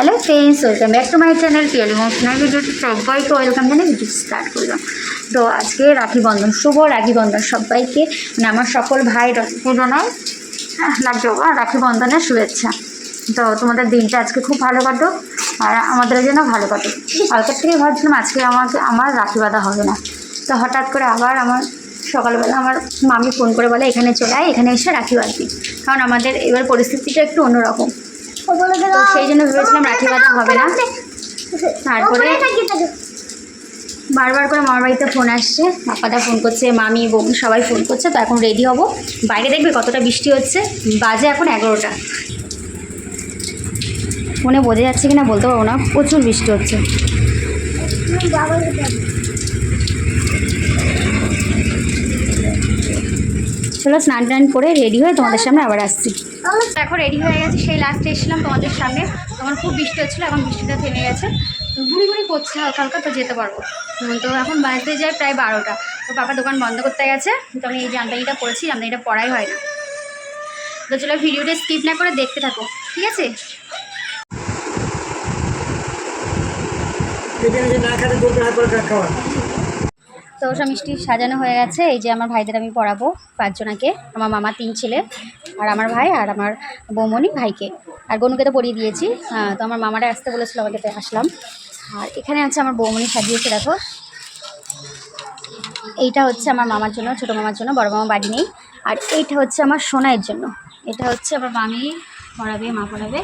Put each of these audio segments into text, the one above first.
Hello friends welcome back to my channel Piyali emotional ভিডিওটি সবাইকে welcome জানিয়ে video start করলাম। তো, আজকে রাখি বন্ধন শুভ, রাখি বন্ধন সবাইকে। মানে আমার সকল ভাই জানাই লাগছে বাবা, রাখি বন্ধনের শুভেচ্ছা। তো, তোমাদের দিনটা আজকে খুব ভালো কাটুক, আর আমাদের জন্য ভালো কাটুক। কালকের থেকে ভাবছিলাম আজকে আমাকে, আমার রাখি বাঁধা হবে না। তো, হঠাৎ করে আবার আমার সকালবেলা আমার মামি ফোন করে বলে, এখানে চলে আয়, এখানে এসে রাখি বাঁধবি। কারণ আমাদের এবার পরিস্থিতিটা একটু অন্যরকম। তো সেই জন্য ভেবেছিলাম রাখি বাঁধা হবে না। তারপরে বারবার করে মামার বাড়িতে ফোন আসছে। পাপাদা ফোন করছে মামি বোন সবাই ফোন করছে তো এখন রেডি হব। বাইরে দেখবে কতটা বৃষ্টি হচ্ছে। বাজে এখন এগারোটা। ফোনে বোঝা যাচ্ছে কিনা বলতে পারব না। প্রচুর বৃষ্টি হচ্ছে। চলো স্নান টান করে রেডি হয়ে তোমাদের সামনে আবার আসছি। এখন রেডি হয়ে গেছে সেই লাস্টে এসেছিলাম তোমাদের সামনে। তখন খুব বৃষ্টি হচ্ছিল এখন বৃষ্টিটা থেমে গেছে। তো গুড়ি গুড়ি পড়ছে হালকা হালকা তো যেতে পারব। তো এখন বাজতে যায় প্রায় বারোটা। তো পাপা দোকান বন্ধ করতে গেছে তো আমি এই জামদানিটা পরেছি জামদানিটা পরাই হয় না। তো চলো ভিডিওটা স্কিপ না করে দেখতে থাকো ঠিক আছে? না খেতে খাওয়া তো সব মিষ্টি সাজানো হয়ে গেছে। এই যে আমার ভাইদের আমি পড়াবো পাঁচজনাকে। আমার মামা তিন ছেলে, আর আমার ভাই আর আমার বৌমনি ভাইকে। আর গনুকে তো পড়িয়ে দিয়েছি। তো আমার মামাটা আসতে বলেছিল, আমাকে তো আসলাম। আর এখানে আছে আমার বৌমণি সাজিয়েছে, দেখো। এইটা হচ্ছে আমার মামার জন্য, ছোটো মামার জন্য, বড় মামা বাড়ি নেই। আর এইটা হচ্ছে আমার সোনাইয়ের জন্য। এটা হচ্ছে আমার মামি পড়াবে, মা পড়াবে।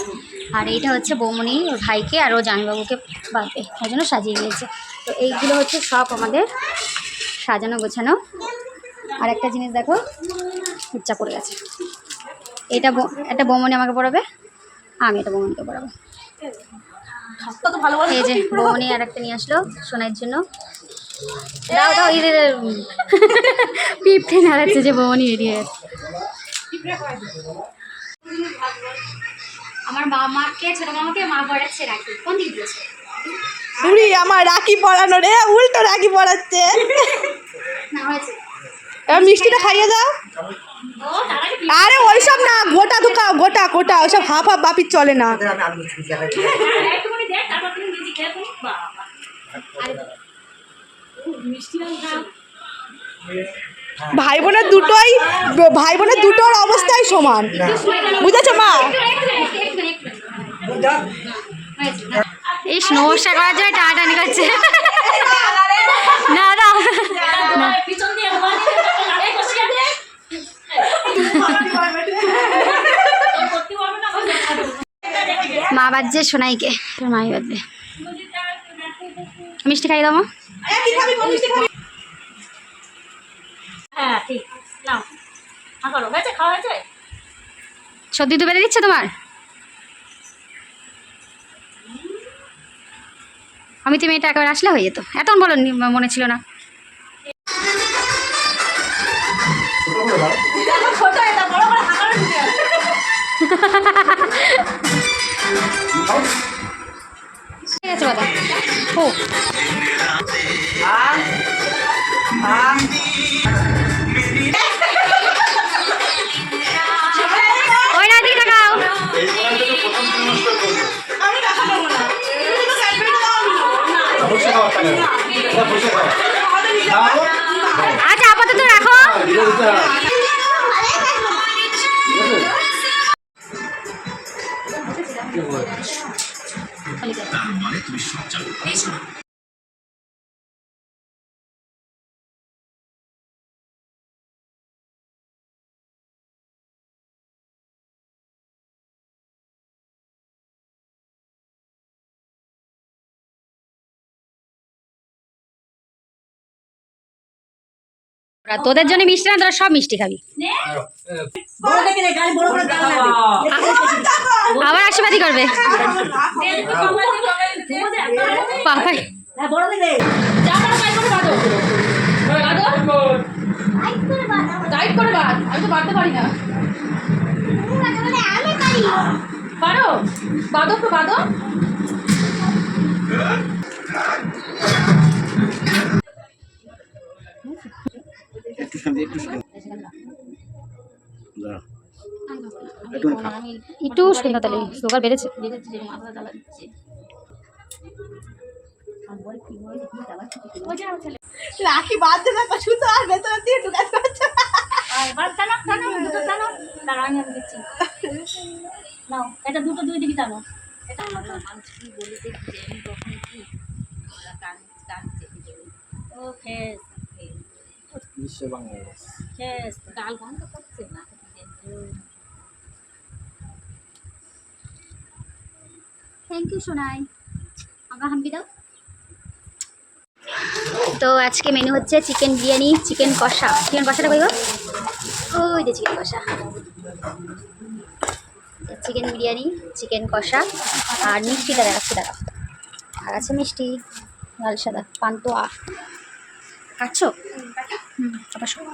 আর এইটা হচ্ছে বৌমনি ওর ভাইকে, আর ও জামাইবাবুকে বাঁধবে তাই জন্য সাজিয়ে দিয়েছে। তো এইগুলো হচ্ছে সব আমাদের সাজানো, গোছানো। আর একটা জিনিস দেখো ইচ্ছা পড়ে গেছে। এটা একটা বৌমণি আমাকে পড়াবে, আমি এটা বৌমণিকে পড়াবো। এই যে বৌমণি আর একটা নিয়ে আসলো সোনাইয়ের জন্য। যে বৌমণি রেডি হয়ে গেছে। আমার ছোট মামাকে মা পড়াচ্ছে রাখি কোন দিক দিয়েছে উড়ি আমার রাখি পরানো রে উল্টো রাখি পরাচ্ছে। এবার মিষ্টিটা খাইয়ে দাও। আরে ওইসব না গোটা দুকা গোটা গোটা ওইসব হাফ হাফ বাপির চলে না। ভাই বোনের দুটোই ভাই বোনের দুটোর অবস্থাই সমান। বুঝেছ মা? এই নমস্কার করার জন্য টানাটানি করছে। না না। মা বাজছে সোনাইকে তোর মাই বাজবে। মিষ্টি খাই দাও মা। হ্যাঁ ঠিক। নাও। করো। হয়েছে? খাওয়া হয়েছে? সত্যি তো বেড়ে দিচ্ছে তোমার? আমি তুমি এটা একবার আসলে হয়ে যেত। এতক্ষণ বলো মনে ছিল না। ও তোদের জন্য মিষ্টি না, তোরা সব মিষ্টি খাবি। আবার আশীর্বাদই করবে পারো। আমি তো বাঁধতে একটু দাঁড়া। সুন্দর তাহলে সুগার বেড়েছে। রাখি বাদ দেবে শুধু আর ভেতরে দিয়ে ঢুকাতে পারছে। এবার টানো টানো দুটো টানো দাঁড়াও আমি আমি দিচ্ছি। নাও এটা দুটো দুই দিকে টানো এটা ও থ্যাংক ইউ তো আজকে মেনু হচ্ছে চিকেন বিরিয়ানি চিকেন কষা। চিকেন কষাটা কই ওই যে চিকেন কষা। চিকেন বিরিয়ানি চিকেন কষা, আর মিষ্টিটা দেখাচ্ছি, দাঁড়াও। আর আছে মিষ্টি, লাল সাদা, পান্তুয়া। হুম আবার শোনো।